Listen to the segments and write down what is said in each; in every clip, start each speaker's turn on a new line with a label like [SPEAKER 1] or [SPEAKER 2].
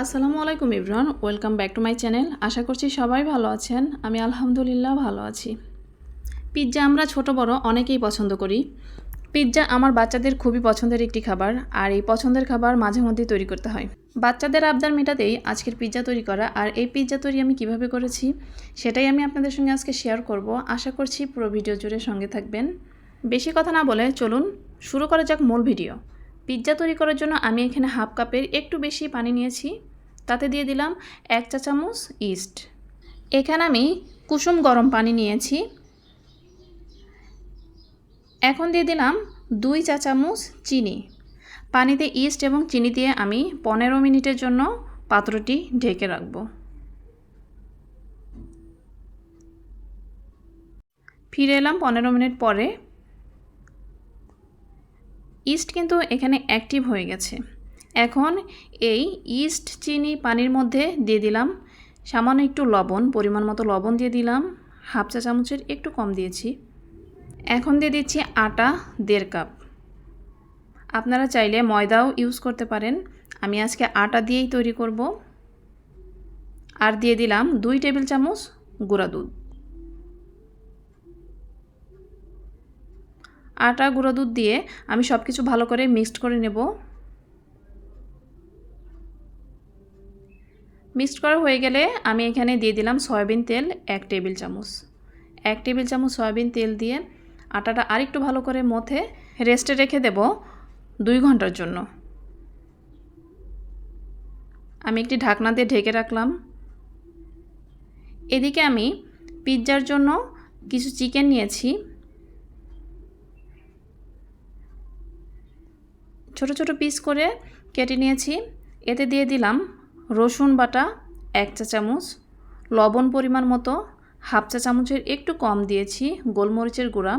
[SPEAKER 1] আসসালামু আলাইকুম Ibran, welcome back to my channel. আশা করছি সবাই ভালো আছেন। আমি আলহামদুলিল্লাহ ভালো আছি। পিৎজা আমরা ছোট বড় অনেকেই পছন্দ করি। পিৎজা আমার বাচ্চাদের খুবই পছন্দের একটি খাবার, আর এই পছন্দের খাবার মাঝে মধ্যেই তৈরি করতে হয়। বাচ্চাদের আবদার মেটাতেই আজকের পিৎজা তৈরি করা, আর এই পিৎজা তৈরি আমি কীভাবে করেছি, সেটাই আমি আপনাদের সঙ্গে আজকে শেয়ার করব। আশা করছি পুরো ভিডিও জুড়ে সঙ্গে থাকবেন। বেশি কথা না বলে চলুন শুরু করা যাক মূল ভিডিও। পিৎজা তৈরি করার জন্য আমি এখানে হাফ কাপের একটু বেশি পানি নিয়েছি। তাতে দিয়ে দিলাম এক চা চামচ ইস্ট। এখানে আমি কুসুম গরম পানি নিয়েছি। এখন দিয়ে দিলাম দুই চা চামচ চিনি। পানিতে ইস্ট এবং চিনি দিয়ে আমি পনেরো মিনিটের জন্য পাত্রটি ঢেকে রাখব। ফিরে এলাম পনেরো মিনিট পরে। ইস্ট কিন্তু এখানে অ্যাক্টিভ হয়ে গেছে। এখন এই ইস্ট চিনি পানির মধ্যে দিয়ে দিলাম। সামান্য একটু লবণ, পরিমাণ মতো লবণ দিয়ে দিলাম। হাফ চা চামচের একটু কম দিয়েছি। এখন দিয়ে দিচ্ছি আটা দেড় কাপ। আপনারা চাইলে ময়দাও ইউজ করতে পারেন। আমি আজকে আটা দিয়েই তৈরি করব। আর দিয়ে দিলাম দুই টেবিল চামচ গুঁড়া দুধ। আটা, গুঁড়ো দুধ দিয়ে আমি সব কিছু ভালো করে মিক্সড করে নেব। মিক্সড করা হয়ে গেলে আমি এখানে দিয়ে দিলাম সয়াবিন তেল এক টেবিল চামচ। এক টেবিল চামচ সয়াবিন তেল দিয়ে আটাটা আরেকটু ভালো করে মথে রেস্টে রেখে দেব দুই ঘণ্টার জন্য। আমি একটি ঢাকনা দিয়ে ঢেকে রাখলাম। এদিকে আমি পিৎজার জন্য কিছু চিকেন নিয়েছি। ছোট ছোট পিস করে কেটে নিয়েছি। এতে দিয়ে দিলাম রসুন বাটা এক চা চামচ, লবণ পরিমাণ মতো হাফ চা চামচের একটু কম দিয়েছি গোলমরিচের গুঁড়া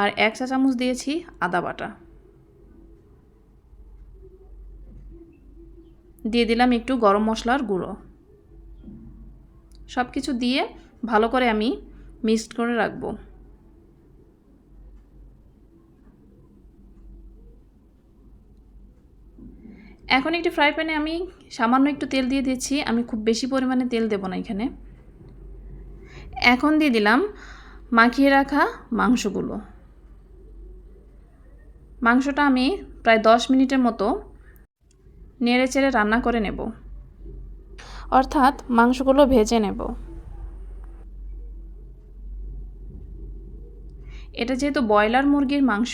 [SPEAKER 1] আর এক চা চামচ দিয়েছি আদা বাটা। দিয়ে দিলাম একটু গরম মশলার গুঁড়ো। সব কিছু দিয়ে ভালো করে আমি মিক্সড করে রাখব। এখন একটি ফ্রাই প্যানে আমি সামান্য একটু তেল দিয়ে দিচ্ছি। আমি খুব বেশি পরিমাণে তেল দেব না এখানে। এখন দিয়ে দিলাম মাখিয়ে রাখা মাংসগুলো। মাংসটা আমি প্রায় দশ মিনিটের মতো নেড়ে চেড়ে রান্না করে নেব। অর্থাৎ মাংসগুলো ভেজে নেব। এটা যেহেতু ব্রয়লার মুরগির মাংস,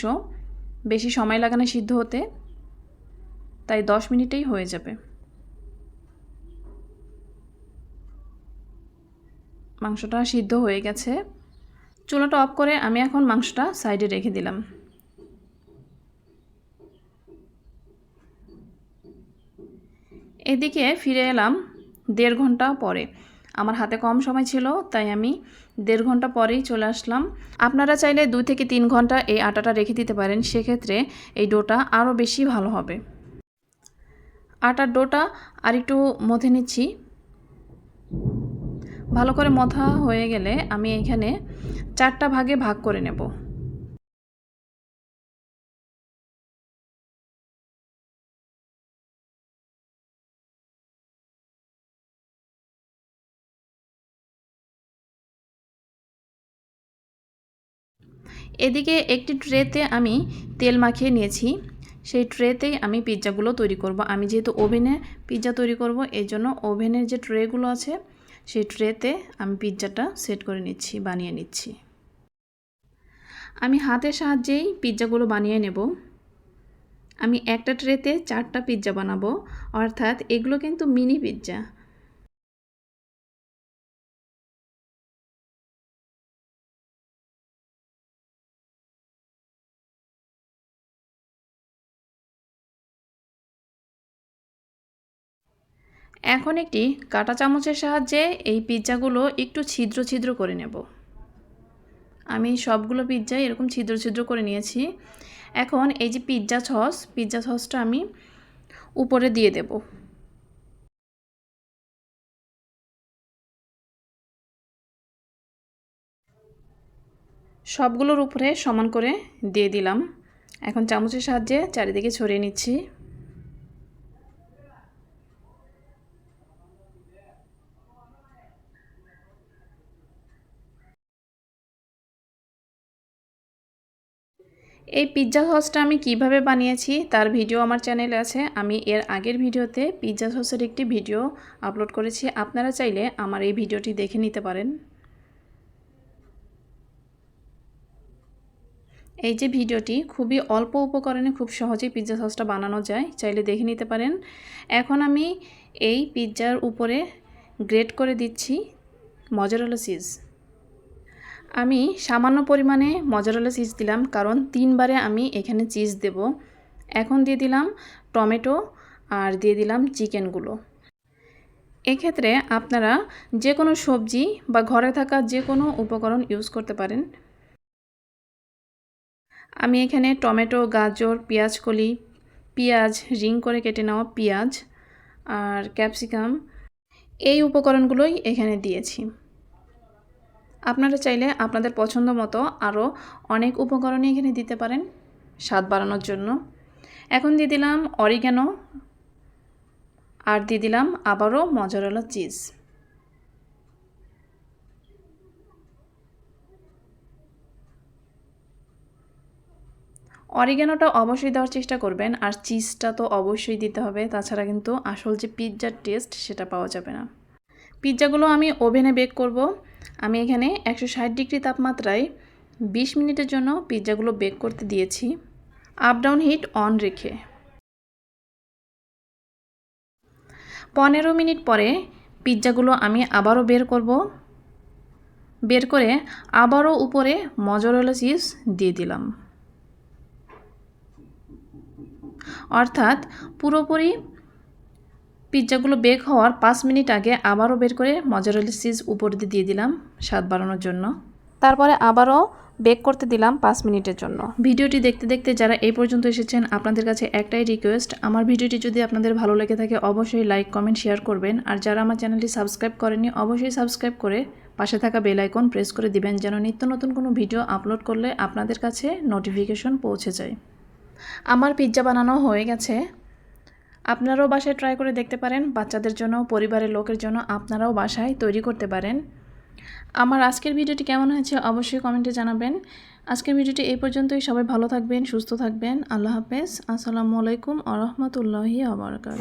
[SPEAKER 1] বেশি সময় লাগানো সিদ্ধ হতে। তাই দশ মিনিটেই হয়ে যাবে। মাংসটা সিদ্ধ হয়ে গেছে। চুলাটা অফ করে আমি এখন মাংসটা সাইডে রেখে দিলাম। এদিকে ফিরে এলাম দেড় ঘণ্টা পরে। আমার হাতে কম সময় ছিল, তাই আমি দেড় ঘণ্টা পরেই চলে আসলাম। আপনারা চাইলে দুই থেকে তিন ঘণ্টা এই আটাটা রেখে দিতে পারেন। সেক্ষেত্রে এই ডোটা আরও বেশি ভালো হবে। আটার ডোটা আর একটু মথে নিচ্ছি। ভালো করে মথা হয়ে গেলে আমি এখানে চারটা ভাগে ভাগ করে নেব। এদিকে একটি ট্রেতে আমি তেল মাখিয়ে নিয়েছি। সেই ট্রেতেই আমি পিৎজাগুলো তৈরি করব। আমি যেহেতু ওভেনে পিৎজা তৈরি করব এই জন্য ওভেনের যে ট্রেগুলো আছে, সেই ট্রেতে আমি পিৎজাটা সেট করে নিচ্ছি, বানিয়ে নিচ্ছি। আমি হাতের সাহায্যেই পিৎজাগুলো বানিয়ে নেব। আমি একটা ট্রেতে চারটা পিৎজা বানাবো, অর্থাৎ এগুলো কিন্তু মিনি পিৎজা এখন একটি কাটা চামচের সাহায্যে এই পিৎজাগুলো একটু ছিদ্র ছিদ্র করে নেব। আমি সবগুলো পিৎজাই এরকম ছিদ্র ছিদ্র করে নিয়েছি। এখন এই যে পিৎজা সস, পিৎজা সসটা আমি উপরে দিয়ে দেব। সবগুলোর উপরে সমান করে দিয়ে দিলাম। এখন চামচের সাহায্যে চারিদিকে ছড়িয়ে নিচ্ছি। এই পিৎজা সসটা আমি কীভাবে বানিয়েছি তার ভিডিও আমার চ্যানেলে আছে। আমি এর আগের ভিডিওতে পিৎজা সসের একটি ভিডিও আপলোড করেছি। আপনারা চাইলে আমার এই ভিডিওটি দেখে নিতে পারেন। এই যে ভিডিওটি খুবই অল্প উপকরণে খুব সহজেই পিৎজা সসটা বানানো যায়। চাইলে দেখে নিতে পারেন। এখন আমি এই পিৎজার উপরে গ্রেট করে দিচ্ছি মজারেলা চিজ আমি সামান্য পরিমাণে মজারেলা চিজ দিলাম, কারণ তিনবারে আমি এখানে চিজ দেব। এখন দিয়ে দিলাম টমেটো আর দিয়ে দিলাম চিকেনগুলো। এক্ষেত্রে আপনারা যে কোনো সবজি বা ঘরে থাকা যে কোনো উপকরণ ইউজ করতে পারেন। আমি এখানে টমেটো, গাজর পেঁয়াজ কলি পেঁয়াজ রিং করে কেটে নেওয়া পেঁয়াজ আর ক্যাপসিকাম এই উপকরণগুলোই এখানে দিয়েছি। আপনারা চাইলে আপনাদের পছন্দ মতো আরও অনেক উপকরণই এখানে দিতে পারেন স্বাদ বাড়ানোর জন্য। এখন দিয়ে দিলাম অরিগ্যানো আর দিয়ে দিলাম আবারও মজারলা চিজ। অরিগ্যানোটা অবশ্যই দেওয়ার চেষ্টা করবেন আর চিজটা তো অবশ্যই দিতে হবে, তাছাড়া কিন্তু আসল যে পিৎজার টেস্ট সেটা পাওয়া যাবে না। পিৎজাগুলো আমি ওভেনে বেক করব। আমি এখানে একশো ষাট ডিগ্রি তাপমাত্রায় বিশ মিনিটের জন্য পিৎজাগুলো বেক করতে দিয়েছি। আপ ডাউন হিট অন রেখে। পনেরো মিনিট পরে পিৎজাগুলো আমি আবারও বের করব। বের করে আবারও উপরে মজরেলা চিজ দিয়ে দিলাম। অর্থাৎ পুরোপুরি পিৎজাগুলো বেক হওয়ার পাঁচ মিনিট আগে আবারও বের করে মজারেলা চিজ উপর দিয়ে দিয়ে দিলাম স্বাদ বাড়ানোর জন্য। তারপরে আবারও বেক করতে দিলাম পাঁচ মিনিটের জন্য। ভিডিওটি দেখতে দেখতে যারা এই পর্যন্ত এসেছেন, আপনাদের কাছে একটাই রিকোয়েস্ট আমার ভিডিওটি যদি আপনাদের ভালো লেগে থাকে, অবশ্যই লাইক কমেন্ট শেয়ার করবেন। আর যারা আমার চ্যানেলটি সাবস্ক্রাইব করেনি অবশ্যই সাবস্ক্রাইব করে পাশে থাকা বেল আইকন প্রেস করে দিবেন, যেন নিত্য নতুন কোনো ভিডিও আপলোড করলে আপনাদের কাছে নোটিফিকেশন পৌঁছে যায়। আমার পিৎজা বানানো হয়ে গেছে। আপনারাও বাসায় ট্রাই করে দেখতে পারেন, বাচ্চাদের জন্য, পরিবারের লোকের জন্য আপনারাও বাসায় তৈরি করতে পারেন। আমার আজকের ভিডিওটি কেমন হয়েছে অবশ্যই কমেন্টে জানাবেন। আজকের ভিডিওটি এই পর্যন্তই, সবাই ভালো থাকবেন, সুস্থ থাকবেন, আল্লাহ হাফেজ, আসসালামু আলাইকুম আ রহমতুল্লাহি আবরকাত